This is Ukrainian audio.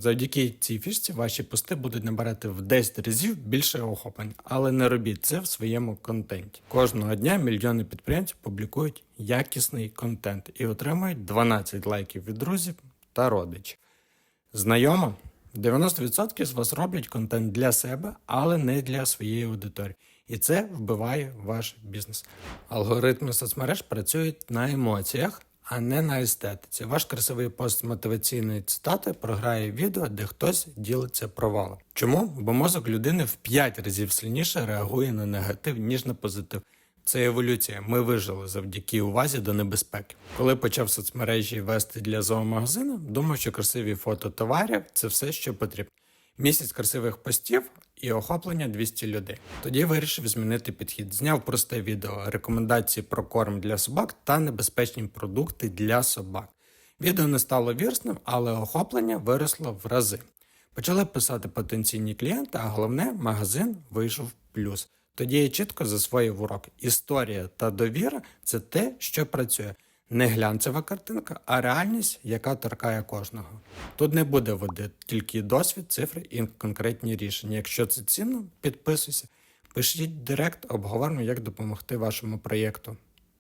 Завдяки цій фішці ваші пости будуть набирати в 10 разів більше охоплень, але не робіть це в своєму контенті. Кожного дня мільйони підприємців публікують якісний контент і отримують 12 лайків від друзів та родичів. Знайомо? 90% з вас роблять контент для себе, але не для своєї аудиторії. І це вбиває ваш бізнес. Алгоритми соцмереж працюють на емоціях, а не на естетиці. Ваш красивий пост з мотиваційної цитати програє відео, де хтось ділиться провалом. Чому? Бо мозок людини в 5 разів сильніше реагує на негатив, ніж на позитив. Це еволюція. Ми вижили завдяки увазі до небезпеки. Коли почав соцмережі вести для зоомагазину, думав, що красиві фото товарів це все, що потрібно. Місяць красивих постів і охоплення 200 людей. Тоді вирішив змінити підхід. Зняв просте відео, рекомендації про корм для собак та небезпечні продукти для собак. Відео не стало вірсним, але охоплення виросло в рази. Почали писати потенційні клієнти, а головне, магазин вийшов в плюс. Тоді я чітко засвоїв урок. Історія та довіра це те, що працює. Не глянцева картинка, а реальність, яка торкає кожного. Тут не буде води, тільки досвід, цифри і конкретні рішення. Якщо це цінно, підписуйся, пишіть директ, обговоримо, як допомогти вашому проєкту.